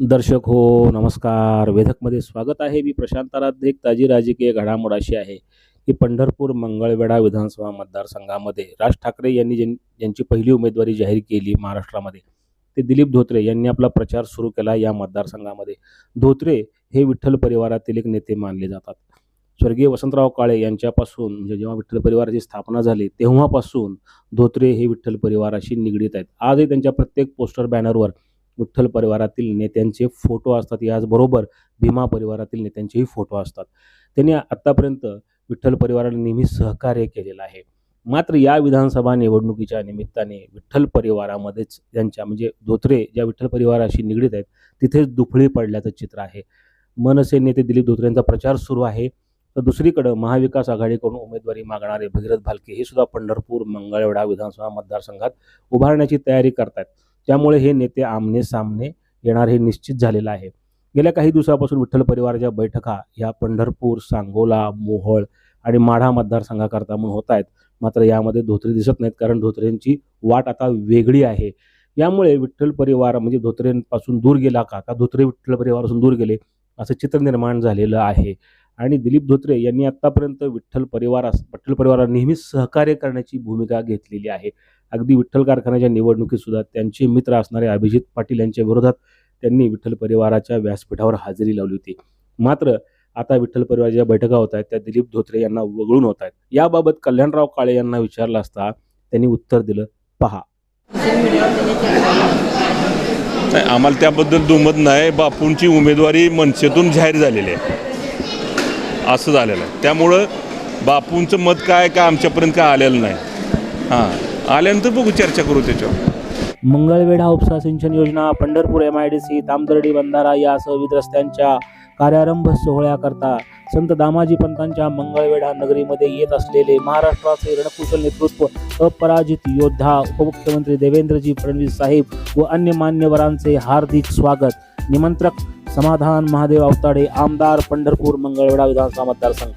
दर्शक हो नमस्कार. वेधकमध्ये स्वागत आहे. मी प्रशांत आराध्य एक ताजी राजकीय घडामोड अशी आहे की पंढरपूर मंगळवेढा विधानसभा मतदारसंघामध्ये राज ठाकरे यांनी ज्यां ज्यांची पहिली उमेदवारी जाहीर केली महाराष्ट्रामध्ये ते दिलीप धोत्रे यांनी आपला प्रचार सुरू केला या मतदारसंघामध्ये. धोत्रे हे विठ्ठल परिवारातील एक नेते मानले जातात. स्वर्गीय वसंतराव काळे यांच्यापासून म्हणजे जेव्हा विठ्ठल परिवाराची स्थापना झाली तेव्हापासून धोत्रे हे विठ्ठल परिवाराशी निगडीत आहेत. आजही त्यांच्या प्रत्येक पोस्टर बॅनरवर विठ्ठल परिवारातील नेत्यांचे फोटो असतात. याचबरोबर भीमा परिवारातील नेत्यांचेही फोटो असतात. त्यांनी आत्तापर्यंत विठ्ठल परिवाराला नेहमी सहकार्य केलेलं आहे. मात्र या विधानसभा निवडणुकीच्या निमित्ताने विठ्ठल परिवारामध्येच त्यांच्या म्हणजे धोत्रे ज्या विठ्ठल परिवाराशी निगडीत आहेत तिथेच दुफळी पडल्याचं चित्र आहे. मनसे नेते दिलीप धोत्रेंचा प्रचार सुरू आहे. तर दुसरीकडं महाविकास आघाडीकडून उमेदवारी मागणारे भगीरथ भालके हे सुद्धा पंढरपूर मंगळवेढा विधानसभा मतदारसंघात उभारण्याची तयारी करतात त्यामुळे हे नेते आमने सामने येणार हे निश्चित झालेलं आहे. गेल्या काही दिवसापासून विठ्ठल परिवाराच्या बैठका ह्या पंढरपूर सांगोला मोहळ आणि माढा मतदारसंघाकरता म्हणून होत आहेत. मात्र यामध्ये धोत्रे दिसत नाहीत कारण धोत्रेंची वाट आता वेगळी आहे. यामुळे विठ्ठल परिवार म्हणजे धोत्रेंपासून दूर गेला का? का धोत्रे विठ्ठल परिवारापासून दूर गेले? असं चित्र निर्माण झालेलं आहे. आणि दिलीप धोत्रे यांनी आत्तापर्यंत विठ्ठल परिवारास विठ्ठल परिवाराला नेहमीच सहकार्य करण्याची भूमिका घेतलेली आहे. अगदी विठ्ठल कारखान्याच्या निवडणुकीत सुद्धा त्यांचे मित्र असणारे अभिजित पाटील यांच्या विरोधात त्यांनी विठ्ठल परिवाराच्या व्यासपीठावर हजेरी लावली होती. मात्र आता विठ्ठल परिवार ज्या बैठका होत आहेत त्या दिलीप धोत्रे यांना वगळून होत आहेत. याबाबत कल्याणराव काळे यांना विचारलं असता त्यांनी उत्तर दिलं पहा. नाही आम्हाला त्याबद्दल दुमत नाही. बापूंची उमेदवारी मनसेतून जाहीर झालेली आहे. असं झालेलं आहे. त्यामुळं बापूंचं मत काय का आमच्यापर्यंत काय आलेलं नाही. हां. आल्यानंतर बघू चर्चा करू त्याच्यावर. मंगळवेढा उपसा सिंचन योजना Pandharpur M I D C Tamdardi बंधारा यासह विविध रस्त्यांच्या कार्यारंभ सोहळ्याकरता संत दामाजी पंतांच्या मंगळवेढा नगरीमध्ये येत असलेले महाराष्ट्राचे रणकुशल नेतृत्व अपराजित योद्धा उपमुख्यमंत्री देवेंद्रजी फडणवीस साहेब व अन्य मान्यवरांचे हार्दिक स्वागत. निमंत्रक समाधान महादेव आवताडे आमदार पंढरपूर मंगळवेढा विधानसभा मतदारसंघ.